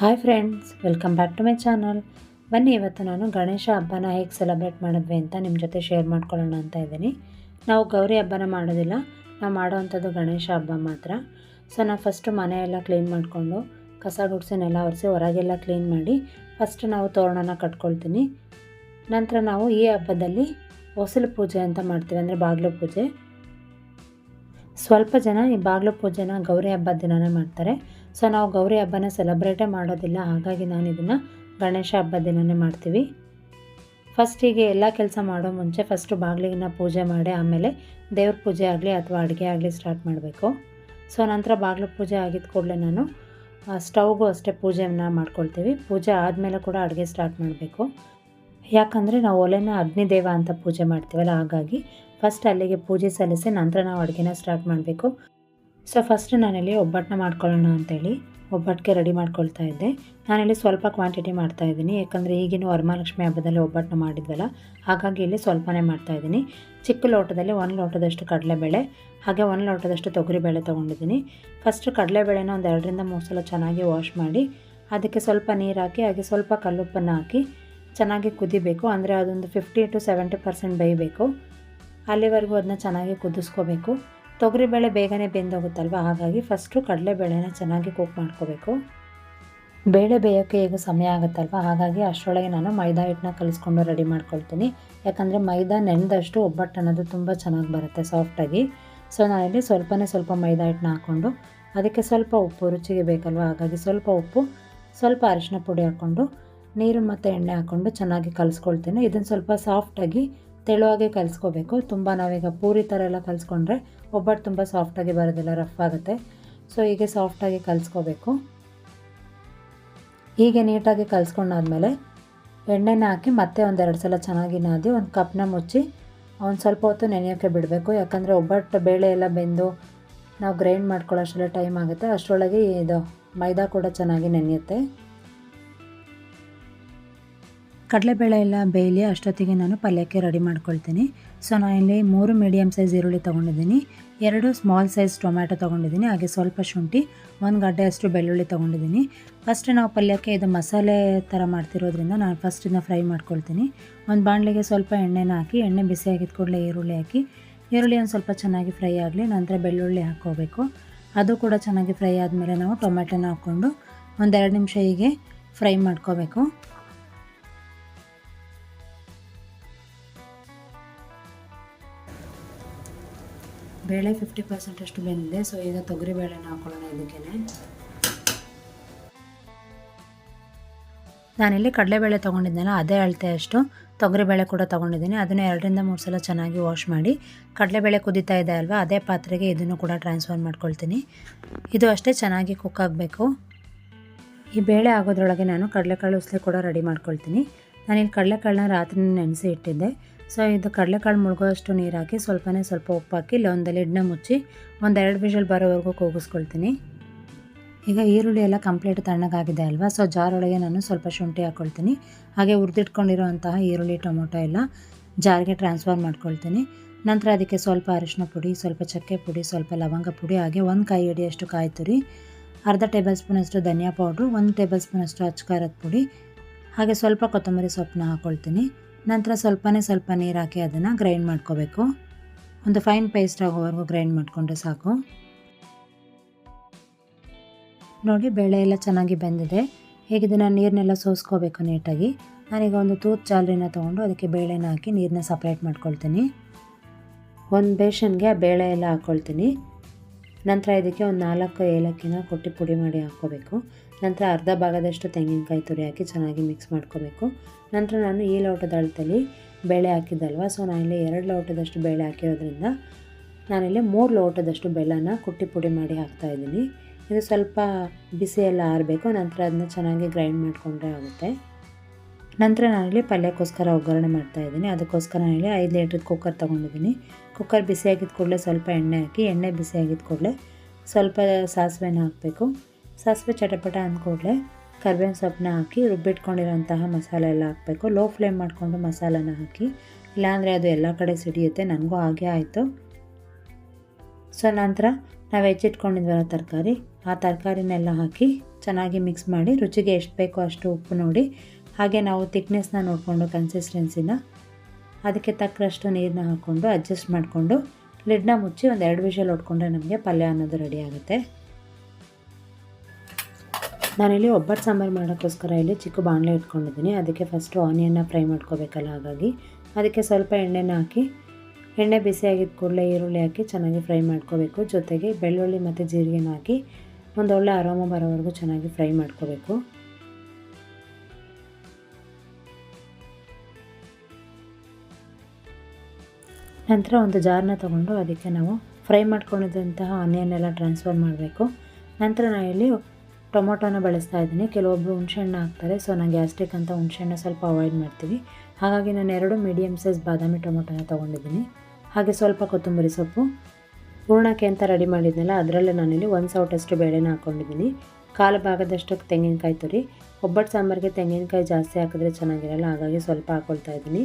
Hi friends, welcome back to my channel. ಬನ್ನಿ, ಇವತ್ತು ನಾನು ಗಣೇಶ ಹಬ್ಬನ ಹೇಗೆ ಸೆಲೆಬ್ರೇಟ್ ಮಾಡಿದ್ವಿ ಅಂತ ನಿಮ್ಮ ಜೊತೆ ಶೇರ್ ಮಾಡ್ಕೊಳ್ಳೋಣ ಅಂತ ಇದ್ದೀನಿ. ನಾವು ಗೌರಿ ಹಬ್ಬನ ಮಾಡೋದಿಲ್ಲ, ನಾವು ಮಾಡೋವಂಥದ್ದು ಗಣೇಶ ಹಬ್ಬ ಮಾತ್ರ. ಸೊ ನಾವು ಫಸ್ಟು ಮನೆಯೆಲ್ಲ ಕ್ಲೀನ್ ಮಾಡಿಕೊಂಡು, ಕಸ ಗುಡ್ಸಿನೆಲ್ಲ ನೆಲ ಒರೆಸಿ ಹೊರಗೆಲ್ಲ ಕ್ಲೀನ್ ಮಾಡಿ ಫಸ್ಟ್ ನಾವು ತೋರಣನ ಕಟ್ಕೊಳ್ತೀನಿ. ನಂತರ ನಾವು ಈ ಹಬ್ಬದಲ್ಲಿ ಹೊಸಲು ಪೂಜೆ ಅಂತ ಮಾಡ್ತೀವಿ, ಅಂದರೆ ಬಾಗಿಲು ಪೂಜೆ. ಸ್ವಲ್ಪ ಜನ ಈ ಬಾಗಿಲು ಪೂಜೆನ ಗೌರಿ ಹಬ್ಬದ ದಿನನೇ ಮಾಡ್ತಾರೆ. ಸೊ ನಾವು ಗೌರಿ ಹಬ್ಬನ ಸೆಲೆಬ್ರೇಟೇ ಮಾಡೋದಿಲ್ಲ, ಹಾಗಾಗಿ ನಾನು ಇದನ್ನು ಗಣೇಶ ಹಬ್ಬದ ದಿನನೇ ಮಾಡ್ತೀವಿ. ಫಸ್ಟಿಗೆ ಎಲ್ಲ ಕೆಲಸ ಮಾಡೋ ಮುಂಚೆ ಫಸ್ಟು ಬಾಗಿಲಿನ ಪೂಜೆ ಮಾಡಿ, ಆಮೇಲೆ ದೇವ್ರ ಪೂಜೆ ಆಗಲಿ ಅಥವಾ ಅಡುಗೆ ಆಗಲಿ ಸ್ಟಾರ್ಟ್ ಮಾಡಬೇಕು. ಸೊ ನಂತರ ಬಾಗಿಲು ಪೂಜೆ ಆಗಿದ ಕೂಡಲೇ ನಾನು ಸ್ಟವ್ಗೂ ಅಷ್ಟೇ ಪೂಜೆಯನ್ನು ಮಾಡ್ಕೊಳ್ತೀವಿ. ಪೂಜೆ ಆದಮೇಲೆ ಕೂಡ ಅಡುಗೆ ಸ್ಟಾರ್ಟ್ ಮಾಡಬೇಕು. ಯಾಕಂದರೆ ನಾವು ಒಲೆನ ಅಗ್ನಿದೇವ ಅಂತ ಪೂಜೆ ಮಾಡ್ತೀವಲ್ಲ, ಹಾಗಾಗಿ ಫಸ್ಟ್ ಅಲ್ಲಿಗೆ ಪೂಜೆ ಸಲ್ಲಿಸಿ ನಂತರ ನಾವು ಅಡುಗೆನ ಸ್ಟಾರ್ಟ್ ಮಾಡಬೇಕು. ಸೊ ಫಸ್ಟ್ ನಾನಿಲ್ಲಿ ಒಬ್ಬಟ್ಟನ್ನ ಮಾಡ್ಕೊಳ್ಳೋಣ ಅಂತೇಳಿ ಒಬ್ಬಟ್ಟಿಗೆ ರೆಡಿ ಮಾಡ್ಕೊಳ್ತಾ ಇದ್ದೆ. ನಾನಿಲ್ಲಿ ಸ್ವಲ್ಪ ಕ್ವಾಂಟಿಟಿ ಮಾಡ್ತಾ ಇದ್ದೀನಿ. ಯಾಕಂದರೆ ಈಗಿನ ವರಮಹಾಲಕ್ಷ್ಮಿ ಹಬ್ಬದಲ್ಲಿ ಒಬ್ಬಟ್ಟನ್ನ ಮಾಡಿದ್ವಲ್ಲ, ಹಾಗಾಗಿ ಇಲ್ಲಿ ಸ್ವಲ್ಪನೇ ಮಾಡ್ತಾ ಇದ್ದೀನಿ. ಚಿಕ್ಕ ಲೋಟದಲ್ಲಿ ಒಂದು ಲೋಟದಷ್ಟು ಕಡಲೆಬೇಳೆ, ಹಾಗೆ ಒಂದು ಲೋಟದಷ್ಟು ತೊಗರಿಬೇಳೆ ತೊಗೊಂಡಿದ್ದೀನಿ. ಫಸ್ಟ್ ಕಡಲೆಬೇಳೆನ ಒಂದು ಎರಡರಿಂದ ಮೂರು ಸಲ ಚೆನ್ನಾಗಿ ವಾಶ್ ಮಾಡಿ, ಅದಕ್ಕೆ ಸ್ವಲ್ಪ ನೀರು ಹಾಕಿ, ಹಾಗೆ ಸ್ವಲ್ಪ ಕಲ್ಲುಪ್ಪನ್ನು ಹಾಕಿ ಚೆನ್ನಾಗಿ ಕುದಿಬೇಕು. ಅಂದರೆ ಅದೊಂದು ಫಿಫ್ಟಿ ಟು ಸೆವೆಂಟಿ ಪರ್ಸೆಂಟ್ ಬೇಯಬೇಕು. ಅಲ್ಲಿವರೆಗೂ ಅದನ್ನ ಚೆನ್ನಾಗಿ ಕುದಿಸ್ಕೋಬೇಕು. ತೊಗರಿಬೇಳೆ ಬೇಗನೆ ಬೆಂದೋಗುತ್ತಲ್ವ? ಹಾಗಾಗಿ ಫಸ್ಟು ಕಡಲೆಬೇಳೆನ ಚೆನ್ನಾಗಿ ಕುಕ್ ಮಾಡ್ಕೋಬೇಕು. ಬೇಳೆ ಬೇಯೋಕ್ಕೆ ಈಗ ಸಮಯ ಆಗುತ್ತಲ್ವ? ಹಾಗಾಗಿ ಅಷ್ಟರೊಳಗೆ ನಾನು ಮೈದಾ ಹಿಟ್ಟನ್ನ ಕಲಿಸ್ಕೊಂಡು ರೆಡಿ ಮಾಡ್ಕೊಳ್ತೀನಿ. ಯಾಕಂದರೆ ಮೈದಾ ನೆನೆದಷ್ಟು ಒಬ್ಬಟ್ಟು ಅನ್ನೋದು ತುಂಬ ಚೆನ್ನಾಗಿ ಬರುತ್ತೆ ಸಾಫ್ಟಾಗಿ ಸೊ ನಾನಿಲ್ಲಿ ಸ್ವಲ್ಪನೇ ಸ್ವಲ್ಪ ಮೈದಾ ಹಿಟ್ಟನ್ನ ಹಾಕ್ಕೊಂಡು ಅದಕ್ಕೆ ಸ್ವಲ್ಪ ಉಪ್ಪು ರುಚಿಗೆ ಬೇಕಲ್ವ? ಹಾಗಾಗಿ ಸ್ವಲ್ಪ ಉಪ್ಪು, ಸ್ವಲ್ಪ ಅರಿಶಿನ ಪುಡಿ ಹಾಕ್ಕೊಂಡು ನೀರು ಮತ್ತು ಎಣ್ಣೆ ಹಾಕ್ಕೊಂಡು ಚೆನ್ನಾಗಿ ಕಲಿಸ್ಕೊಳ್ತೀನಿ. ಇದನ್ನು ಸ್ವಲ್ಪ ಸಾಫ್ಟಾಗಿ ತೆಳುವಾಗೆ ಕಲಿಸ್ಕೋಬೇಕು. ತುಂಬ ನಾವೀಗ ಪೂರಿ ಥರ ಎಲ್ಲ ಕಲಿಸ್ಕೊಂಡ್ರೆ ಒಬ್ಬಟ್ಟು ತುಂಬ ಸಾಫ್ಟಾಗಿ ಬರೋದಿಲ್ಲ ರಫ್ ಆಗುತ್ತೆ. ಸೊ ಹೀಗೆ ಸಾಫ್ಟಾಗಿ ಕಲಿಸ್ಕೋಬೇಕು. ಹೀಗೆ ನೀಟಾಗಿ ಕಲಿಸ್ಕೊಂಡಾದ್ಮೇಲೆ ಎಣ್ಣೆನ ಹಾಕಿ ಮತ್ತೆ ಒಂದೆರಡು ಸಲ ಚೆನ್ನಾಗಿ ನಾದಿ ಒಂದು ಕಪ್ನ ಮುಚ್ಚಿ ಒಂದು ಸ್ವಲ್ಪ ಹೊತ್ತು ನೆನೆಯೋಕ್ಕೆ ಬಿಡಬೇಕು. ಯಾಕಂದರೆ ಒಬ್ಬಟ್ಟು ಬೇಳೆ ಎಲ್ಲ ಬೆಂದು ನಾವು ಗ್ರೈಂಡ್ ಮಾಡ್ಕೊಳ್ಳೋಷ್ಟೆಲ್ಲ ಟೈಮ್ ಆಗುತ್ತೆ. ಅಷ್ಟರೊಳಗೆ ಇದು ಮೈದಾ ಕೂಡ ಚೆನ್ನಾಗಿ ನೆನೆಯುತ್ತೆ. ಕಡಲೆಬೇಳೆ ಎಲ್ಲ ಬೇಯಲಿ ಅಷ್ಟೊತ್ತಿಗೆ ನಾನು ಪಲ್ಯಕ್ಕೆ ರೆಡಿ ಮಾಡ್ಕೊಳ್ತೀನಿ. ಸೊ ನಾನಿಲ್ಲಿ ಮೂರು ಮೀಡಿಯಮ್ ಸೈಜ್ ಈರುಳ್ಳಿ ತೊಗೊಂಡಿದ್ದೀನಿ. ಎರಡು ಸ್ಮಾಲ್ ಸೈಜ್ ಟೊಮ್ಯಾಟೊ ತೊಗೊಂಡಿದ್ದೀನಿ. ಹಾಗೆ ಸ್ವಲ್ಪ ಶುಂಠಿ, ಒಂದು ಗಡ್ಡೆ ಅಷ್ಟು ಬೆಳ್ಳುಳ್ಳಿ ತೊಗೊಂಡಿದ್ದೀನಿ. ಫಸ್ಟ್ ನಾವು ಪಲ್ಯಕ್ಕೆ ಇದು ಮಸಾಲೆ ಥರ ಮಾಡ್ತಿರೋದ್ರಿಂದ ನಾನು ಫಸ್ಟ್ ಇದನ್ನ ಫ್ರೈ ಮಾಡ್ಕೊಳ್ತೀನಿ. ಒಂದು ಬಾಣಲೆಗೆ ಸ್ವಲ್ಪ ಎಣ್ಣೆನ ಹಾಕಿ, ಎಣ್ಣೆ ಬಿಸಿ ಆಗಿದ ಕೂಡಲೇ ಈರುಳ್ಳಿ ಹಾಕಿ, ಈರುಳ್ಳಿ ಒಂದು ಸ್ವಲ್ಪ ಚೆನ್ನಾಗಿ ಫ್ರೈ ಆಗಲಿ, ನಂತರ ಬೆಳ್ಳುಳ್ಳಿ ಹಾಕ್ಕೋಬೇಕು. ಅದು ಕೂಡ ಚೆನ್ನಾಗಿ ಫ್ರೈ ಆದಮೇಲೆ ನಾವು ಟೊಮೆಟೊನ ಹಾಕ್ಕೊಂಡು ಒಂದೆರಡು ನಿಮಿಷ ಹೀಗೆ ಫ್ರೈ ಮಾಡ್ಕೋಬೇಕು. ಬೇಳೆ ಫಿಫ್ಟಿ ಪರ್ಸೆಂಟ್ ಅಷ್ಟು ಬೆಂದಿದೆ ಸೊ ಈಗ ತೊಗರಿ ಬೇಳೆನ ಹಾಕೊಳ್ಳೋಣ ಇದಕ್ಕೆ ನಾನಿಲ್ಲಿ ಕಡಲೆಬೇಳೆ ತೊಗೊಂಡಿದ್ದೆನಲ್ಲ ಅದೇ ಅಳತೆ ಅಷ್ಟು. ತೊಗರಿಬೇಳೆ ಕೂಡ ತೊಗೊಂಡಿದ್ದೀನಿ, ಅದನ್ನು ಎರಡರಿಂದ ಮೂರು ಸಲ ಚೆನ್ನಾಗಿ ವಾಶ್ ಮಾಡಿ. ಕಡಲೆಬೇಳೆ ಕುದೀತಾ ಇದೆ ಅಲ್ವಾ, ಅದೇ ಪಾತ್ರೆಗೆ ಇದನ್ನು ಕೂಡ ಟ್ರಾನ್ಸ್ಫರ್ ಮಾಡ್ಕೊಳ್ತೀನಿ. ಇದು ಅಷ್ಟೇ ಚೆನ್ನಾಗಿ ಕುಕ್ ಆಗಬೇಕು. ಈ ಬೇಳೆ ಆಗೋದ್ರೊಳಗೆ ನಾನು ಕಡಲೆಕಾಳು ಉಸ್ಲಿ ಕೂಡ ರೆಡಿ ಮಾಡ್ಕೊಳ್ತೀನಿ. ನಾನಿಲ್ಲಿ ಕಡಲೆಕಾಳನ್ನ ರಾತ್ರಿ ನೆನೆಸಿ ಇಟ್ಟಿದ್ದೆ. ಸೊ ಇದು ಕಡಲೆಕಾಳು ಮುಳುಗೋಷ್ಟು ನೀರು ಹಾಕಿ ಸ್ವಲ್ಪನೇ ಸ್ವಲ್ಪ ಉಪ್ಪು ಹಾಕಿ ಒಂದು ಲಿಡ್ನ ಮುಚ್ಚಿ ಒಂದೆರಡು ವಿಷಲ್ ಬರೋವರೆಗೂ ಕೂಗಿಸ್ಕೊಳ್ತೀನಿ. ಈಗ ಈರುಳ್ಳಿ ಎಲ್ಲ ಕಂಪ್ಲೀಟ್ ತಣ್ಣಗಾಗಿದೆ ಅಲ್ವಾ? ಸೊ ಜಾರೊಳಗೆ ನಾನು ಸ್ವಲ್ಪ ಶುಂಠಿ ಹಾಕ್ಕೊಳ್ತೀನಿ ಹಾಗೆ ಹುರಿದಿಟ್ಕೊಂಡಿರೋಂತಹ ಈರುಳ್ಳಿ, ಟೊಮೊಟೊ ಎಲ್ಲ ಜಾರಿಗೆ ಟ್ರಾನ್ಸ್ಫರ್ ಮಾಡ್ಕೊಳ್ತೀನಿ. ನಂತರ ಅದಕ್ಕೆ ಸ್ವಲ್ಪ ಅರಿಶಿನ ಪುಡಿ, ಸ್ವಲ್ಪ ಚಕ್ಕೆ ಪುಡಿ, ಸ್ವಲ್ಪ ಲವಂಗ ಪುಡಿ, ಹಾಗೆ ಒಂದು ಕೈ ಹಿಡಿಯಷ್ಟು ಕಾಯಿ ತುರಿ ಅರ್ಧ ಟೇಬಲ್ ಸ್ಪೂನಷ್ಟು ಧನಿಯಾ ಪೌಡ್ರು ಒಂದು ಟೇಬಲ್ ಸ್ಪೂನಷ್ಟು ಅಚ್ಚಕಾರದ ಪುಡಿ, ಹಾಗೆ ಸ್ವಲ್ಪ ಕೊತ್ತಂಬರಿ ಸೊಪ್ಪನ್ನ ಹಾಕ್ಕೊಳ್ತೀನಿ ನಂತರ ಸ್ವಲ್ಪನೇ ಸ್ವಲ್ಪ ನೀರು ಹಾಕಿ ಅದನ್ನು ಗ್ರೈಂಡ್ ಮಾಡ್ಕೋಬೇಕು. ಒಂದು ಫೈನ್ ಪೇಸ್ಟ್ ಆಗೋವರೆಗೂ ಗ್ರೈಂಡ್ ಮಾಡಿಕೊಂಡ್ರೆ ಸಾಕು. ನೋಡಿ, ಬೇಳೆ ಎಲ್ಲ ಚೆನ್ನಾಗಿ ಬೆಂದಿದೆ. ಹೇಗೆ ನೀರನ್ನೆಲ್ಲ ಸೋಸ್ಕೋಬೇಕು ನೀಟಾಗಿ. ನಾನೀಗ ಒಂದು ತೂತ್ ಜಾಲರಿನ ತೊಗೊಂಡು ಅದಕ್ಕೆ ಬೇಳೆನ ಹಾಕಿ ನೀರನ್ನ ಸಪ್ರೇಟ್ ಮಾಡ್ಕೊಳ್ತೀನಿ. ಒಂದು ಬೇಷನ್ಗೆ ಬೇಳೆ ಎಲ್ಲ ಹಾಕ್ಕೊಳ್ತೀನಿ ನಂತರ ಇದಕ್ಕೆ ಒಂದು ನಾಲ್ಕು ಏಲಕ್ಕಿನ ಕೊಟ್ಟಿ ಪುಡಿ ಮಾಡಿ ಹಾಕ್ಕೋಬೇಕು. ನಂತರ ಅರ್ಧ ಭಾಗದಷ್ಟು ತೆಂಗಿನಕಾಯಿ ತುರಿ ಹಾಕಿ ಚೆನ್ನಾಗಿ ಮಿಕ್ಸ್ ಮಾಡ್ಕೋಬೇಕು. ನಂತರ ನಾನು ಈ ಲೋಟದ ಅಳತಲ್ಲಿ ಬೇಳೆ ಹಾಕಿದ್ದಲ್ವ? ಸೊ ನಾನಿಲ್ಲಿ ಎರಡು ಲೋಟದಷ್ಟು ಬೇಳೆ ಹಾಕಿರೋದ್ರಿಂದ ನಾನಿಲ್ಲಿ ಮೂರು ಲೋಟದಷ್ಟು ಬೆಲ್ಲನ ಕುಟ್ಟಿ ಪುಡಿ ಮಾಡಿ ಹಾಕ್ತಾಯಿದ್ದೀನಿ ಇದು ಸ್ವಲ್ಪ ಬಿಸಿ ಎಲ್ಲ ಆರಬೇಕು. ನಂತರ ಅದನ್ನ ಚೆನ್ನಾಗಿ ಗ್ರೈಂಡ್ ಮಾಡಿಕೊಂಡ್ರೆ ಆಗುತ್ತೆ. ನಂತರ ನಾನಿಲ್ಲಿ ಪಲ್ಯಕ್ಕೋಸ್ಕರ ಒಗ್ಗರಣೆ ಮಾಡ್ತಾಯಿದ್ದೀನಿ ಅದಕ್ಕೋಸ್ಕರ ನಾನಿಲ್ಲಿ ಐದು ಲೀಟ್ರ್ ಕುಕ್ಕರ್ ತೊಗೊಂಡಿದ್ದೀನಿ. ಕುಕ್ಕರ್ ಬಿಸಿ ಆಗಿದ ಕೂಡಲೇ ಸ್ವಲ್ಪ ಎಣ್ಣೆ ಹಾಕಿ, ಎಣ್ಣೆ ಬಿಸಿ ಆಗಿದ ಕೂಡಲೇ ಸ್ವಲ್ಪ ಸಾಸಿವೆನ ಹಾಕಬೇಕು. ಸಾಸಿವೆ ಚಟಪಟ ಅಂದ್ಕೂಡಲೇ ಕರ್ಬೇವಿನ ಸೊಪ್ಪನ್ನ ಹಾಕಿ ರುಬ್ಬಿಟ್ಕೊಂಡಿರೋಂತಹ ಮಸಾಲೆ ಎಲ್ಲ ಹಾಕಬೇಕು. ಲೋ ಫ್ಲೇಮ್ ಮಾಡಿಕೊಂಡು ಮಸಾಲನ ಹಾಕಿ, ಇಲ್ಲಾಂದರೆ ಅದು ಎಲ್ಲ ಕಡೆ ಸಿಡಿಯುತ್ತೆ. ನನಗೂ ಹಾಗೆ ಆಯಿತು. ಸೊ, ನಂತರ ನಾವು ಹೆಚ್ಚಿಟ್ಕೊಂಡಿದ್ವಲ್ಲ ತರಕಾರಿ, ಆ ತರಕಾರಿನೆಲ್ಲ ಹಾಕಿ ಚೆನ್ನಾಗಿ ಮಿಕ್ಸ್ ಮಾಡಿ, ರುಚಿಗೆ ಎಷ್ಟು ಬೇಕೋ ಅಷ್ಟು ಉಪ್ಪು ನೋಡಿ, ಹಾಗೆ ನಾವು ತಿಕ್ನೆಸ್ನ ನೋಡಿಕೊಂಡು ಕನ್ಸಿಸ್ಟೆನ್ಸಿನ ಅದಕ್ಕೆ ತಕ್ಕಷ್ಟು ನೀರನ್ನ ಹಾಕ್ಕೊಂಡು ಅಡ್ಜಸ್ಟ್ ಮಾಡಿಕೊಂಡು ಲಿಡ್ನ ಮುಚ್ಚಿ ಒಂದು ಎರಡು ವಿಷಲ್ ಹೊಡ್ಕೊಂಡ್ರೆ ನಮಗೆ ಪಲ್ಯ ಅನ್ನೋದು ರೆಡಿ ಆಗುತ್ತೆ. ನಾನಿಲ್ಲಿ ಒಬ್ಬಟ್ಟು ಸಾಂಬಾರು ಮಾಡೋಕ್ಕೋಸ್ಕರ ಇಲ್ಲಿ ಚಿಕ್ಕ ಬಾಣಲೆ ಇಟ್ಕೊಂಡಿದ್ದೀನಿ. ಅದಕ್ಕೆ ಫಸ್ಟು ಆನಿಯನ್ನ ಫ್ರೈ ಮಾಡ್ಕೋಬೇಕಲ್ಲ ಹಾಗಾಗಿ ಅದಕ್ಕೆ ಸ್ವಲ್ಪ ಎಣ್ಣೆನ ಹಾಕಿ ಎಣ್ಣೆ ಬಿಸಿಯಾಗಿದ್ದ ಕೂಡಲೇ ಈರುಳ್ಳಿ ಹಾಕಿ ಚೆನ್ನಾಗಿ ಫ್ರೈ ಮಾಡ್ಕೋಬೇಕು. ಜೊತೆಗೆ ಬೆಳ್ಳುಳ್ಳಿ ಮತ್ತು ಜೀರಿಗೆನ ಹಾಕಿ ಒಂದು ಒಳ್ಳೆ ಅರೋಮ ಬರೋವರೆಗೂ ಚೆನ್ನಾಗಿ ಫ್ರೈ ಮಾಡ್ಕೋಬೇಕು. ನಂತರ ಒಂದು ಜಾರನ್ನ ತೊಗೊಂಡು ಅದಕ್ಕೆ ನಾವು ಫ್ರೈ ಮಾಡ್ಕೊಂಡಿದ್ದಂತಹ ಆನಿಯನ್ ಎಲ್ಲ ಟ್ರಾನ್ಸ್ಫರ್ ಮಾಡಬೇಕು. ನಂತರ ನಾನು ಇಲ್ಲಿ ಟೊಮೊಟೊನ ಬಳಸ್ತಾ ಇದ್ದೀನಿ. ಕೆಲವೊಬ್ಬರು ಹುಣ್ಸೆಹಣ್ಣು ಹಾಕ್ತಾರೆ, ಸೊ ನಾನು ಗ್ಯಾಸ್ಟ್ರಿಕ್ ಅಂತ ಹುಣ್ಸೆಹಣ್ಣು ಸ್ವಲ್ಪ ಅವಾಯ್ಡ್ ಮಾಡ್ತೀವಿ. ಹಾಗಾಗಿ ನಾನು ಎರಡು ಮೀಡಿಯಮ್ ಸೈಜ್ ಬಾದಾಮಿ ಟೊಮೊಟೊನ ತೊಗೊಂಡಿದ್ದೀನಿ. ಹಾಗೆ ಸ್ವಲ್ಪ ಕೊತ್ತಂಬರಿ ಸೊಪ್ಪು, ಹೂರ್ಣಕ್ಕೆ ಅಂತ ರೆಡಿ ಮಾಡಿದ್ನಲ್ಲ, ಅದರಲ್ಲೇ ನಾನಿಲ್ಲಿ ಒಂದು ಸೌಟಷ್ಟು ಬೇಳೆನ ಹಾಕ್ಕೊಂಡಿದ್ದೀನಿ ಕಾಲು ಭಾಗದಷ್ಟು ತೆಂಗಿನಕಾಯಿ ತುರಿ. ಒಬ್ಬಟ್ಟು ಸಾಂಬಾರಿಗೆ ತೆಂಗಿನಕಾಯಿ ಜಾಸ್ತಿ ಹಾಕಿದ್ರೆ ಚೆನ್ನಾಗಿರಲ್ಲ, ಹಾಗಾಗಿ ಸ್ವಲ್ಪ ಹಾಕ್ಕೊಳ್ತಾ ಇದ್ದೀನಿ.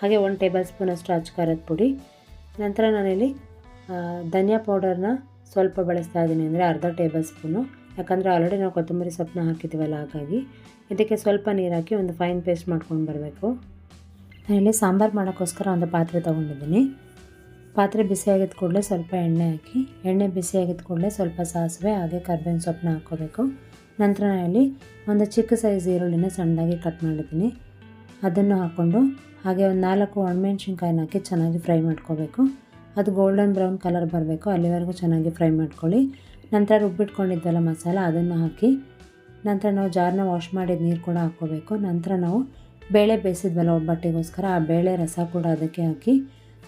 ಹಾಗೆ ಒಂದು ಟೇಬಲ್ ಸ್ಪೂನಷ್ಟು ಅಷ್ಟು ಪುಡಿ. ನಂತರ ನಾನಿಲ್ಲಿ ಧನಿಯಾ ಪೌಡರ್ನ ಸ್ವಲ್ಪ ಬಳಸ್ತಾ ಇದ್ದೀನಿ ಅಂದರೆ ಅರ್ಧ ಟೇಬಲ್ ಸ್ಪೂನು ಯಾಕಂದರೆ ಆಲ್ರೆಡಿ ನಾವು ಕೊತ್ತಂಬರಿ ಸೊಪ್ಪನ್ನ ಹಾಕಿದ್ದೀವಲ್ಲ ಹಾಗಾಗಿ. ಇದಕ್ಕೆ ಸ್ವಲ್ಪ ನೀರು ಹಾಕಿ ಒಂದು ಫೈನ್ ಪೇಸ್ಟ್ ಮಾಡ್ಕೊಂಡು ಬರಬೇಕು. ನಾನಿಲ್ಲಿ ಸಾಂಬಾರು ಮಾಡೋಕ್ಕೋಸ್ಕರ ಒಂದು ಪಾತ್ರೆ ತೊಗೊಂಡಿದ್ದೀನಿ. ಪಾತ್ರೆ ಬಿಸಿಯಾಗಿದ್ದ ಕೂಡಲೇ ಸ್ವಲ್ಪ ಎಣ್ಣೆ ಹಾಕಿ, ಎಣ್ಣೆ ಬಿಸಿಯಾಗಿದ್ದ ಕೂಡಲೇ ಸ್ವಲ್ಪ ಸಾಸಿವೆ, ಹಾಗೆ ಕರ್ಬೇವಿನ ಸೊಪ್ಪನ್ನ ಹಾಕ್ಕೋಬೇಕು. ನಂತರ ನಾನಿಲ್ಲಿ ಒಂದು ಚಿಕ್ಕ ಸೈಜ್ ಈರುಳ್ಳಿನ ಸಣ್ಣದಾಗಿ ಕಟ್ ಮಾಡಿದ್ದೀನಿ. ಅದನ್ನು ಹಾಕ್ಕೊಂಡು ಹಾಗೆ ಒಂದು ನಾಲ್ಕು ಒಣಮೆಣ್ಸಿನ್ಕಾಯಿನ ಹಾಕಿ ಚೆನ್ನಾಗಿ ಫ್ರೈ ಮಾಡ್ಕೋಬೇಕು. ಅದು ಗೋಲ್ಡನ್ ಬ್ರೌನ್ ಕಲರ್ ಬರಬೇಕು. ಅಲ್ಲಿವರೆಗೂ ಚೆನ್ನಾಗಿ ಫ್ರೈ ಮಾಡ್ಕೊಳ್ಳಿ. ನಂತರ ರುಬ್ಬಿಟ್ಕೊಂಡಿದ್ವಲ್ಲ ಮಸಾಲ, ಅದನ್ನು ಹಾಕಿ ನಂತರ ನಾವು ಜಾರನ್ನ ವಾಶ್ ಮಾಡಿದ ನೀರು ಕೂಡ ಹಾಕ್ಕೋಬೇಕು. ನಂತರ ನಾವು ಬೇಳೆ ಬೇಯಿಸಿದ್ವಲ್ಲ ಒಬ್ಬಟ್ಟಿಗೋಸ್ಕರ ಆ ಬೇಳೆ ರಸ ಕೂಡ ಅದಕ್ಕೆ ಹಾಕಿ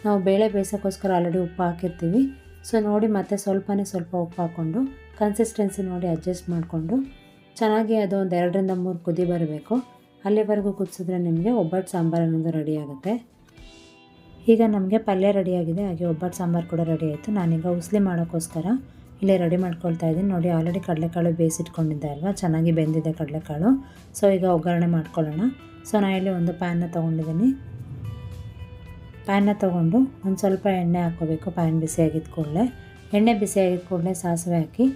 ನಾವು ಬೇಳೆ ಬೇಯಿಸೋಕ್ಕೋಸ್ಕರ ಆಲ್ರೆಡಿ ಉಪ್ಪು ಹಾಕಿರ್ತೀವಿ. ಸೊ ನೋಡಿ ಮತ್ತೆ ಸ್ವಲ್ಪನೇ ಸ್ವಲ್ಪ ಉಪ್ಪು ಹಾಕ್ಕೊಂಡು ಕನ್ಸಿಸ್ಟೆನ್ಸಿ ನೋಡಿ ಅಡ್ಜಸ್ಟ್ ಮಾಡಿಕೊಂಡು ಚೆನ್ನಾಗಿ ಅದು ಒಂದು ಎರಡರಿಂದ ಮೂರು ಕುದಿ ಬರಬೇಕು. ಅಲ್ಲಿವರೆಗೂ ಕುದಿಸಿದ್ರೆ ನಿಮಗೆ ಒಬ್ಬಟ್ಟು ಸಾಂಬಾರು ಅನ್ನೋದು ರೆಡಿ ಆಗುತ್ತೆ. ಈಗ ನಮಗೆ ಪಲ್ಯ ರೆಡಿಯಾಗಿದೆ ಹಾಗೆ ಒಬ್ಬಟ್ಟು ಸಾಂಬಾರು ಕೂಡ ರೆಡಿ ಆಯಿತು. ನಾನೀಗ ಉಸ್ಲಿ ಮಾಡೋಕ್ಕೋಸ್ಕರ ಇಲ್ಲೇ ರೆಡಿ ಮಾಡ್ಕೊಳ್ತಾ ಇದ್ದೀನಿ. ನೋಡಿ ಆಲ್ರೆಡಿ ಕಡಲೆಕಾಳು ಬೇಯಿಸಿಟ್ಕೊಂಡಿದ್ದೆ ಅಲ್ವಾ? ಚೆನ್ನಾಗಿ ಬೆಂದಿದೆ ಕಡಲೆಕಾಳು. ಸೊ ಈಗ ಒಗ್ಗರಣೆ ಮಾಡ್ಕೊಳ್ಳೋಣ. ಸೊ ನಾನು ಇಲ್ಲಿ ಒಂದು ಪ್ಯಾನ್ನ ತೊಗೊಂಡಿದ್ದೀನಿ. ಪ್ಯಾನ್ನ ತೊಗೊಂಡು ಒಂದು ಸ್ವಲ್ಪ ಎಣ್ಣೆ ಹಾಕ್ಕೋಬೇಕು ಪ್ಯಾನ್ ಬಿಸಿಯಾಗಿದ್ದ ಕೂಡಲೇ. ಎಣ್ಣೆ ಬಿಸಿಯಾಗಿದ್ದ ಕೂಡಲೇ ಸಾಸಿವೆ ಹಾಕಿ,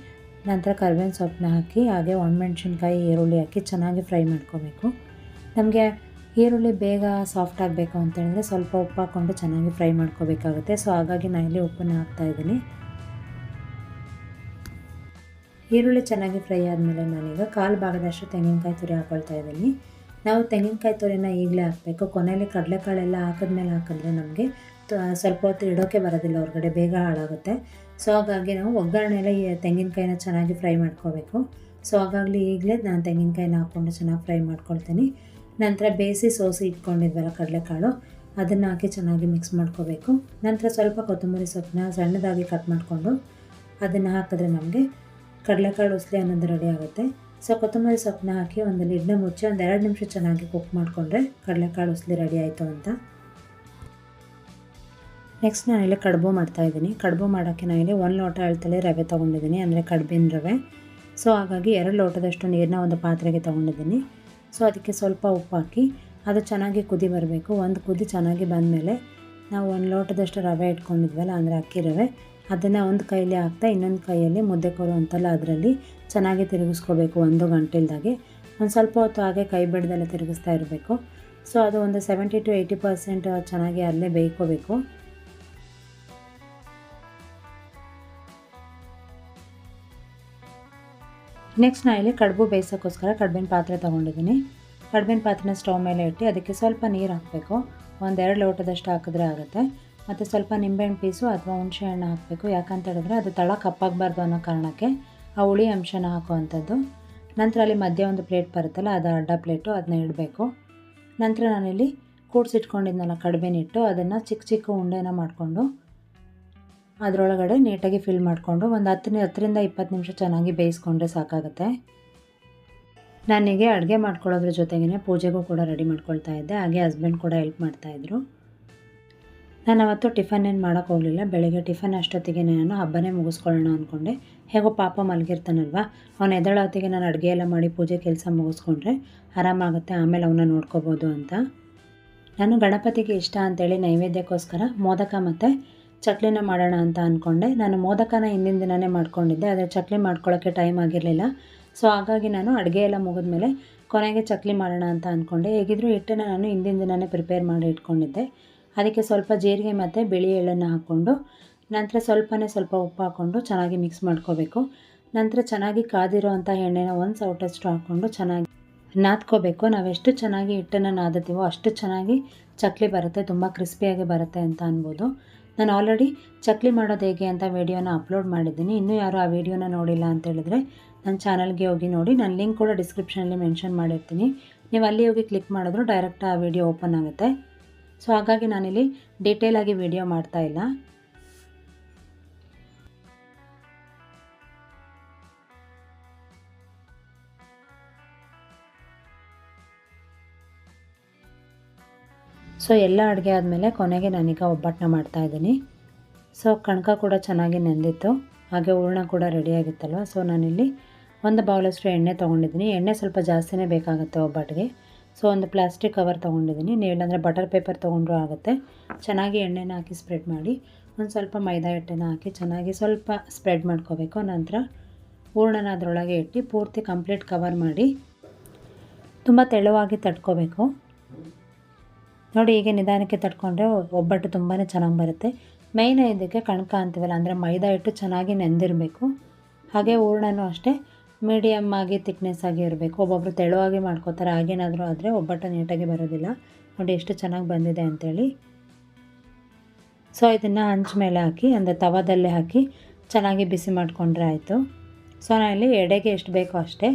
ನಂತರ ಕರ್ಬೇವಿನ ಸೊಪ್ಪನ್ನ ಹಾಕಿ, ಹಾಗೆ ಒಣಮೆಣ್ಸಿನ್ಕಾಯಿ ಈರುಳ್ಳಿ ಹಾಕಿ ಚೆನ್ನಾಗಿ ಫ್ರೈ ಮಾಡ್ಕೋಬೇಕು. ನಮಗೆ ಈರುಳ್ಳಿ ಬೇಗ ಸಾಫ್ಟ್ ಆಗಬೇಕು ಅಂತ ಹೇಳಿದ್ರೆ ಸ್ವಲ್ಪ ಉಪ್ಪು ಹಾಕ್ಕೊಂಡು ಚೆನ್ನಾಗಿ ಫ್ರೈ ಮಾಡ್ಕೋಬೇಕಾಗುತ್ತೆ. ಸೊ ಹಾಗಾಗಿ ನಾನು ಇಲ್ಲಿ ಉಪ್ಪನ್ನು ಹಾಕ್ತಾಯಿದ್ದೀನಿ ಈರುಳ್ಳಿ ಚೆನ್ನಾಗಿ ಫ್ರೈ ಆದಮೇಲೆ ನಾನೀಗ ಕಾಲು ಭಾಗದಷ್ಟು ತೆಂಗಿನಕಾಯಿ ತುರಿ ಹಾಕ್ಕೊಳ್ತಾ ಇದ್ದೀನಿ. ನಾವು ತೆಂಗಿನಕಾಯಿ ತುರಿನ ಈಗಲೇ ಹಾಕಬೇಕು. ಕೊನೆಯಲ್ಲಿ ಕಡಲೆಕಾಳೆಲ್ಲ ಹಾಕಿದ್ಮೇಲೆ ಹಾಕಿದ್ರೆ ನಮಗೆ ಸ್ವಲ್ಪ ಹೊತ್ತು ಇಡೋಕ್ಕೆ ಬರೋದಿಲ್ಲ, ಹೊರಗಡೆ ಬೇಗ ಹಾಳಾಗುತ್ತೆ. ಸೊ ಹಾಗಾಗಿ ನಾವು ಒಗ್ಗರಣೆಲ್ಲ ತೆಂಗಿನಕಾಯಿನ ಚೆನ್ನಾಗಿ ಫ್ರೈ ಮಾಡ್ಕೋಬೇಕು. ಸೊ ಹಾಗಾಗಲಿ ಈಗಲೇ ನಾನು ತೆಂಗಿನಕಾಯಿನ ಹಾಕ್ಕೊಂಡು ಚೆನ್ನಾಗಿ ಫ್ರೈ ಮಾಡ್ಕೊಳ್ತೀನಿ. ನಂತರ ಬೇಯಿಸಿ ಸೋಸಿ ಇಟ್ಕೊಂಡಿದ್ವಲ್ಲ ಕಡಲೆಕಾಳು. ಅದನ್ನು ಹಾಕಿ ಚೆನ್ನಾಗಿ ಮಿಕ್ಸ್ ಮಾಡ್ಕೋಬೇಕು. ನಂತರ ಸ್ವಲ್ಪ ಕೊತ್ತಂಬರಿ ಸೊಪ್ಪನ್ನ ಸಣ್ಣದಾಗಿ ಕಟ್ ಮಾಡಿಕೊಂಡು ಅದನ್ನು ಹಾಕಿದ್ರೆ ನಮಗೆ ಕಡಲೆಕಾಳು ಉಸಲಿ ಅನ್ನೋದು ರೆಡಿ ಆಗುತ್ತೆ. ಸೊ ಕೊತ್ತಂಬರಿ ಸೊಪ್ಪನ್ನ ಹಾಕಿ ಒಂದು ಲಿಡ್ನ ಮುಚ್ಚಿ ಒಂದು ಎರಡು ನಿಮಿಷ ಚೆನ್ನಾಗಿ ಕುಕ್ ಮಾಡಿಕೊಂಡ್ರೆ ಕಡಲೆಕಾಳು ಉಸ್ಲಿ ರೆಡಿ ಆಯಿತು ಅಂತ. ನೆಕ್ಸ್ಟ್ ನಾನಿಲ್ಲಿ ಕಡುಬು ಮಾಡ್ತಾಯಿದ್ದೀನಿ ಕಡುಬು ಮಾಡೋಕ್ಕೆ ನಾನಿಲ್ಲಿ ಒಂದು ಲೋಟ ಅಳ್ತಲ್ಲಿ ರವೆ ತೊಗೊಂಡಿದ್ದೀನಿ, ಅಂದರೆ ಕಡುಬಿನ ರವೆ. ಸೊ ಹಾಗಾಗಿ ಎರಡು ಲೋಟದಷ್ಟು ನೀರನ್ನ ಒಂದು ಪಾತ್ರೆಗೆ ತೊಗೊಂಡಿದ್ದೀನಿ. ಸೊ ಅದಕ್ಕೆ ಸ್ವಲ್ಪ ಉಪ್ಪು ಹಾಕಿ ಅದು ಚೆನ್ನಾಗಿ ಕುದಿ ಬರಬೇಕು. ಒಂದು ಕುದಿ ಚೆನ್ನಾಗಿ ಬಂದಮೇಲೆ ನಾವು ಒಂದು ಲೋಟದಷ್ಟು ರವೆ ಇಟ್ಕೊಂಡಿದ್ವಲ್ಲ, ಅಂದರೆ ಅಕ್ಕಿ ರವೆ, ಅದನ್ನು ಒಂದು ಕೈಯಲ್ಲಿ ಹಾಕ್ತಾ ಇನ್ನೊಂದು ಕೈಯಲ್ಲಿ ಮುದ್ದೆ ಕೊರು ಅಂತಲ್ಲ ಅದರಲ್ಲಿ ಚೆನ್ನಾಗಿ ತಿರುಗಿಸ್ಕೋಬೇಕು ಒಂದು ಗಂಟೆಲ್ದಾಗೆ. ಒಂದು ಸ್ವಲ್ಪ ಹೊತ್ತು ಹಾಗೆ ಕೈ ಬಿಡ್ದಲ್ಲೇ ತಿರುಗಿಸ್ತಾ ಇರಬೇಕು. ಸೊ ಅದು ಒಂದು ಸೆವೆಂಟಿ ಟು ಏಯ್ಟಿ ಪರ್ಸೆಂಟ್ ಚೆನ್ನಾಗಿ ಅಲ್ಲೇ ಬೇಯ್ಕೋಬೇಕು. ನೆಕ್ಸ್ಟ್ ನಾನು ಇಲ್ಲಿ ಕಡುಬು ಬೇಯಿಸೋಕ್ಕೋಸ್ಕರ ಕಡ್ಬಿನ ಪಾತ್ರೆ ತೊಗೊಂಡಿದ್ದೀನಿ. ಕಡ್ಬಿನ ಪಾತ್ರೆನ ಸ್ಟವ್ ಮೇಲೆ ಇಟ್ಟು ಅದಕ್ಕೆ ಸ್ವಲ್ಪ ನೀರು ಹಾಕಬೇಕು. ಒಂದೆರಡು ಲೋಟದಷ್ಟು ಹಾಕಿದ್ರೆ ಆಗುತ್ತೆ. ಮತ್ತು ಸ್ವಲ್ಪ ನಿಂಬೆಹಣ್ಣು ಪೀಸು ಅಥವಾ ಹುಣಸೆ ಹಣ್ಣು ಹಾಕಬೇಕು. ಯಾಕಂತ ಹೇಳಿದ್ರೆ ಅದು ತಳ ಕಪ್ಪಾಗಬಾರ್ದು ಅನ್ನೋ ಕಾರಣಕ್ಕೆ ಆ ಹುಳಿ ಅಂಶನ ಹಾಕುವಂಥದ್ದು. ನಂತರ ಅಲ್ಲಿ ಮಧ್ಯೆ ಒಂದು ಪ್ಲೇಟ್ ಬರುತ್ತಲ್ಲ, ಅದು ಅಡ್ಡ ಪ್ಲೇಟು ಅದನ್ನ ಇಡಬೇಕು. ನಂತರ ನಾನಿಲ್ಲಿ ಕೂಡಿಸಿಟ್ಕೊಂಡಿದ್ನಲ್ಲ ಇಟ್ಟು ಅದನ್ನು ಚಿಕ್ಕ ಚಿಕ್ಕ ಉಂಡೆನ ಮಾಡಿಕೊಂಡು ಅದರೊಳಗಡೆ ನೀಟಾಗಿ ಫಿಲ್ ಮಾಡಿಕೊಂಡು ಒಂದು ಹತ್ತು ಹತ್ತರಿಂದ ಇಪ್ಪತ್ತು ನಿಮಿಷ ಚೆನ್ನಾಗಿ ಬೇಯಿಸ್ಕೊಂಡ್ರೆ ಸಾಕಾಗುತ್ತೆ. ನನಗೆ ಅಡುಗೆ ಮಾಡ್ಕೊಳ್ಳೋದ್ರ ಜೊತೆಗೇ ಪೂಜೆಗೂ ಕೂಡ ರೆಡಿ ಮಾಡ್ಕೊಳ್ತಾ ಇದ್ದೆ. ಹಾಗೆ ಹಸ್ಬೆಂಡ್ ಕೂಡ ಹೆಲ್ಪ್ ಮಾಡ್ತಾಯಿದ್ರು ನಾನು ಅವತ್ತು ಟಿಫನ್ ಏನು ಮಾಡೋಕ್ಕೆ ಹೋಗಲಿಲ್ಲ. ಬೆಳಗ್ಗೆ ಟಿಫನ್ ಅಷ್ಟೊತ್ತಿಗೆ ನಾನು ಹಬ್ಬನೇ ಮುಗಿಸ್ಕೊಳ್ಳೋಣ ಅಂದ್ಕೊಂಡೆ ಹೇಗೋ ಪಾಪ ಮಲಗಿರ್ತಾನಲ್ವ? ಅವನ ಎದಳೋತ್ತಿಗೆ ನಾನು ಅಡುಗೆ ಎಲ್ಲ ಮಾಡಿ ಪೂಜೆ ಕೆಲಸ ಮುಗಿಸ್ಕೊಂಡ್ರೆ ಆರಾಮಾಗುತ್ತೆ, ಆಮೇಲೆ ಅವನ್ನ ನೋಡ್ಕೋಬೋದು ಅಂತ. ನಾನು ಗಣಪತಿಗೆ ಇಷ್ಟ ಅಂತೇಳಿ ನೈವೇದ್ಯಕ್ಕೋಸ್ಕರ ಮೋದಕ ಮತ್ತು ಚಕ್ಲಿನ ಮಾಡೋಣ ಅಂತ ಅಂದ್ಕೊಂಡೆ ನಾನು ಮೋದಕನ ಹಿಂದಿನ ದಿನವೇ ಮಾಡ್ಕೊಂಡಿದ್ದೆ. ಆದರೆ ಚಕ್ಲಿ ಮಾಡ್ಕೊಳ್ಳೋಕ್ಕೆ ಟೈಮ್ ಆಗಿರಲಿಲ್ಲ. ಸೊ ಹಾಗಾಗಿ ನಾನು ಅಡುಗೆ ಎಲ್ಲ ಮುಗಿದ್ಮೇಲೆ ಕೊನೆಗೆ ಚಕ್ಲಿ ಮಾಡೋಣ ಅಂತ ಅಂದ್ಕೊಂಡೆ ಹೇಗಿದ್ದರೂ ಹಿಟ್ಟನ್ನು ನಾನು ಹಿಂದಿನ ದಿನವೇ ಪ್ರಿಪೇರ್ ಮಾಡಿ ಇಟ್ಕೊಂಡಿದ್ದೆ. ಅದಕ್ಕೆ ಸ್ವಲ್ಪ ಜೀರಿಗೆ ಮತ್ತು ಬಿಳಿ ಎಳ್ಳನ್ನು ಹಾಕ್ಕೊಂಡು, ನಂತರ ಸ್ವಲ್ಪನೇ ಸ್ವಲ್ಪ ಉಪ್ಪು ಹಾಕ್ಕೊಂಡು ಚೆನ್ನಾಗಿ ಮಿಕ್ಸ್ ಮಾಡ್ಕೋಬೇಕು. ನಂತರ ಚೆನ್ನಾಗಿ ಕಾದಿರೋ ಅಂಥ ಎಣ್ಣೆನ ಒಂದು ಸೌಟಷ್ಟು ಹಾಕ್ಕೊಂಡು ಚೆನ್ನಾಗಿ ನಾದ್ಕೋಬೇಕು. ನಾವೆಷ್ಟು ಚೆನ್ನಾಗಿ ಹಿಟ್ಟನ್ನು ನಾದತ್ತೀವೋ ಅಷ್ಟು ಚೆನ್ನಾಗಿ ಚಕ್ಲಿ ಬರುತ್ತೆ. ತುಂಬ ಕ್ರಿಸ್ಪಿಯಾಗಿ ಬರುತ್ತೆ ಅಂತ ಅನ್ಬೋದು. ನಾನು ಆಲ್ರೆಡಿ ಚಕ್ಲಿ ಮಾಡೋದು ಹೇಗೆ ಅಂತ ವೀಡಿಯೋನ ಅಪ್ಲೋಡ್ ಮಾಡಿದ್ದೀನಿ. ಇನ್ನೂ ಯಾರು ಆ ವೀಡಿಯೋನ ನೋಡಿಲ್ಲ ಅಂತ ಹೇಳಿದ್ರೆ ನನ್ನ ಚಾನಲ್ಗೆ ಹೋಗಿ ನೋಡಿ. ನಾನು ಲಿಂಕ್ ಕೂಡ ಡಿಸ್ಕ್ರಿಪ್ಷನಲ್ಲಿ ಮೆನ್ಷನ್ ಮಾಡಿರ್ತೀನಿ. ನೀವು ಅಲ್ಲಿ ಹೋಗಿ ಕ್ಲಿಕ್ ಮಾಡಿದ್ರು ಡೈರೆಕ್ಟ್ ಆ ವಿಡಿಯೋ ಓಪನ್ ಆಗುತ್ತೆ. ಸೊ ಹಾಗಾಗಿ ನಾನಿಲ್ಲಿ ಡೀಟೇಲಾಗಿ ವಿಡಿಯೋ ಮಾಡ್ತಾ ಇಲ್ಲ. ಸೊ ಎಲ್ಲ ಅಡುಗೆ ಆದಮೇಲೆ ಕೊನೆಗೆ ನಾನೀಗ ಒಬ್ಬಟ್ಟನ್ನ ಮಾಡ್ತಾಯಿದ್ದೀನಿ ಸೊ ಕಣಕ ಕೂಡ ಚೆನ್ನಾಗಿ ನೆಂದಿತ್ತು. ಹಾಗೆ ಹೂರ್ಣ ಕೂಡ ರೆಡಿಯಾಗಿತ್ತಲ್ವ ಸೊ ನಾನಿಲ್ಲಿ ಒಂದು ಬೌಲಷ್ಟು ಎಣ್ಣೆ ತೊಗೊಂಡಿದ್ದೀನಿ. ಎಣ್ಣೆ ಸ್ವಲ್ಪ ಜಾಸ್ತಿನೇ ಬೇಕಾಗುತ್ತೆ ಒಬ್ಬಟ್ಟಿಗೆ ಸೊ ಒಂದು ಪ್ಲಾಸ್ಟಿಕ್ ಕವರ್ ತೊಗೊಂಡಿದ್ದೀನಿ. ನೀವು ಇಲ್ಲಾಂದರೆ ಬಟರ್ ಪೇಪರ್ ತೊಗೊಂಡ್ರೂ ಆಗುತ್ತೆ. ಚೆನ್ನಾಗಿ ಎಣ್ಣೆನ ಹಾಕಿ ಸ್ಪ್ರೆಡ್ ಮಾಡಿ, ಒಂದು ಸ್ವಲ್ಪ ಮೈದಾ ಹಿಟ್ಟನ್ನು ಹಾಕಿ ಚೆನ್ನಾಗಿ ಸ್ವಲ್ಪ ಸ್ಪ್ರೆಡ್ ಮಾಡ್ಕೋಬೇಕು. ನಂತರ ಹೂರ್ಣನ ಅದರೊಳಗೆ ಇಟ್ಟು ಪೂರ್ತಿ ಕಂಪ್ಲೀಟ್ ಕವರ್ ಮಾಡಿ, ತುಂಬ ತೆಳುವಾಗಿ ತಟ್ಕೋಬೇಕು. ನೋಡಿ ಹೀಗೆ ನಿಧಾನಕ್ಕೆ ತಟ್ಕೊಂಡ್ರೆ ಒಬ್ಬಟ್ಟು ತುಂಬಾ ಚೆನ್ನಾಗಿ ಬರುತ್ತೆ. ಮೈನ್ ಇದಕ್ಕೆ ಕಣಕ ಅಂತೀವಲ್ಲ, ಅಂದರೆ ಮೈದಾ ಹಿಟ್ಟು ಚೆನ್ನಾಗಿ ನೆಂದಿರಬೇಕು. ಹಾಗೆ ಹೂರ್ಣನೂ ಅಷ್ಟೇ ಮೀಡಿಯಮ್ ಆಗಿ ತಿಕ್ನೆಸ್ ಆಗಿ ಇರಬೇಕು. ಒಬ್ಬೊಬ್ರು ತೆಳುವಾಗಿ ಮಾಡ್ಕೋತಾರೆ, ಹಾಗೇನಾದರೂ ಆದರೆ ಒಬ್ಬಟ್ಟು ನೀಟಾಗಿ ಬರೋದಿಲ್ಲ. ನೋಡಿ ಎಷ್ಟು ಚೆನ್ನಾಗಿ ಬಂದಿದೆ ಅಂಥೇಳಿ ಸೊ ಇದನ್ನು ಹಂಚ ಮೇಲೆ ಹಾಕಿ, ಅಂದರೆ ತವಾದಲ್ಲೇ ಹಾಕಿ ಚೆನ್ನಾಗಿ ಬಿಸಿ ಮಾಡಿಕೊಂಡ್ರೆ ಆಯಿತು. ಸೊ ನಾನಿಲ್ಲಿ ಎಡೆಗೆ ಎಷ್ಟು ಬೇಕೋ ಅಷ್ಟೇ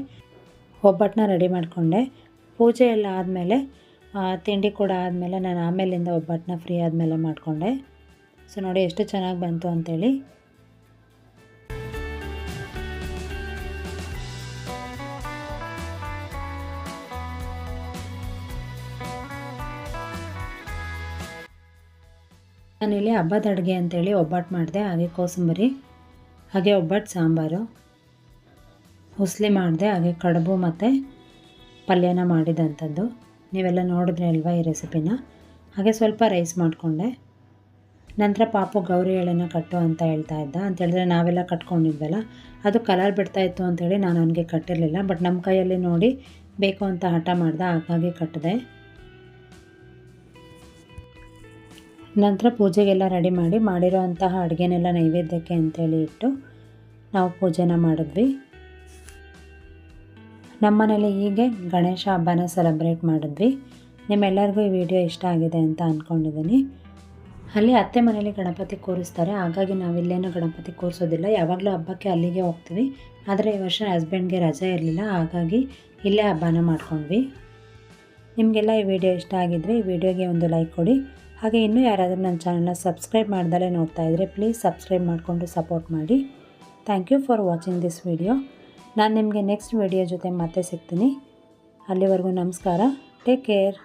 ಒಬ್ಬಟ್ಟನ್ನ ರೆಡಿ ಮಾಡಿಕೊಂಡೆ. ಪೂಜೆ ಎಲ್ಲ ಆದಮೇಲೆ ತಿಂಡಿ ಕೂಡ ಆದಮೇಲೆ ನಾನು ಆಮೇಲಿಂದ ಒಬ್ಬಟ್ಟನ್ನ ಫ್ರೀ ಆದಮೇಲೆ ಮಾಡಿಕೊಂಡೆ. ಸೊ ನೋಡಿ ಎಷ್ಟು ಚೆನ್ನಾಗಿ ಬಂತು ಅಂಥೇಳಿ ನಾನಿಲ್ಲಿ ಹಬ್ಬದ ಅಡುಗೆ ಅಂತೇಳಿ ಒಬ್ಬಟ್ಟು ಮಾಡಿದೆ, ಹಾಗೆ ಕೋಸಂಬರಿ, ಹಾಗೆ ಒಬ್ಬಟ್ಟು ಸಾಂಬಾರು. ಉಸ್ಲಿ ಮಾಡಿದೆ, ಹಾಗೆ ಕಡುಬು ಮತ್ತು ಪಲ್ಯನ ಮಾಡಿದಂಥದ್ದು. ನೀವೆಲ್ಲ ನೋಡಿದ್ರೆ ಅಲ್ವಾ ಈ ರೆಸಿಪಿನ? ಹಾಗೆ ಸ್ವಲ್ಪ ರೈಸ್ ಮಾಡಿಕೊಂಡೆ. ನಂತರ ಪಾಪು ಗೌರಿ ಎಳೆನ ಕಟ್ಟು ಅಂತ ಹೇಳ್ತಾ ಇದ್ದ. ಅಂತ ಹೇಳಿದ್ರೆ ನಾವೆಲ್ಲ ಕಟ್ಕೊಂಡಿದ್ವಲ್ಲ, ಅದು ಕಲರ್ ಬಿಡ್ತಾ ಇತ್ತು ಅಂತೇಳಿ ನಾನು ಅವನಿಗೆ ಕಟ್ಟಿರಲಿಲ್ಲ. ಬಟ್ ನಮ್ಮ ಕೈಯಲ್ಲಿ ನೋಡಿ ಬೇಕು ಅಂತ ಹಠ ಮಾಡ್ದೆ, ಹಾಗಾಗಿ ಕಟ್ಟಿದೆ. ನಂತರ ಪೂಜೆಗೆಲ್ಲ ರೆಡಿ ಮಾಡಿ ಮಾಡಿರೋ ಅಂತಹ ಅಡುಗೆನೆಲ್ಲ ನೈವೇದ್ಯಕ್ಕೆ ಅಂತೇಳಿ ಇಟ್ಟು ನಾವು ಪೂಜೆನ ಮಾಡಿದ್ವಿ. ನಮ್ಮನೇಲಿ ಹೀಗೆ ಗಣೇಶ ಹಬ್ಬನ ಸೆಲೆಬ್ರೇಟ್ ಮಾಡಿದ್ವಿ. ನಿಮ್ಮೆಲ್ಲರಿಗೂ ಈ ವಿಡಿಯೋ ಇಷ್ಟ ಆಗಿದೆ ಅಂತ ಅಂದ್ಕೊಂಡಿದ್ದೀನಿ ಅಲ್ಲಿ ಅತ್ತೆ ಮನೇಲಿ ಗಣಪತಿ ಕೂರಿಸ್ತಾರೆ. ಹಾಗಾಗಿ ನಾವಿಲ್ಲೇನೂ ಗಣಪತಿ ಕೂರಿಸೋದಿಲ್ಲ. ಯಾವಾಗಲೂ ಹಬ್ಬಕ್ಕೆ ಅಲ್ಲಿಗೆ ಹೋಗ್ತೀವಿ. ಆದರೆ ಈ ವರ್ಷ ಹಸ್ಬೆಂಡ್ಗೆ ರಜೆ ಇರಲಿಲ್ಲ. ಹಾಗಾಗಿ ಇಲ್ಲೇ ಹಬ್ಬನ ಮಾಡ್ಕೊಂಡ್ವಿ. ನಿಮಗೆಲ್ಲ ಈ ವಿಡಿಯೋ ಇಷ್ಟ ಆಗಿದ್ದರೆ ಈ ವಿಡಿಯೋಗೆ ಒಂದು ಲೈಕ್ ಕೊಡಿ. ಹಾಗೆ ಇನ್ನೂ ಯಾರಾದರೂ ನನ್ನ ಚಾನಲ್ನ ಸಬ್ಸ್ಕ್ರೈಬ್ ಮಾಡ್ದಲೇ ನೋಡ್ತಾ ಇದ್ದರೆ ಪ್ಲೀಸ್ ಸಬ್ಸ್ಕ್ರೈಬ್ ಮಾಡಿಕೊಂಡು ಸಪೋರ್ಟ್ ಮಾಡಿ. Thank you for watching this video ನಾನು ನಿಮಗೆ ನೆಕ್ಸ್ಟ್ ವಿಡಿಯೋ ಜೊತೆ ಮತ್ತೆ ಸಿಗ್ತೀನಿ. ಅಲ್ಲಿವರೆಗೂ ನಮಸ್ಕಾರ. Take care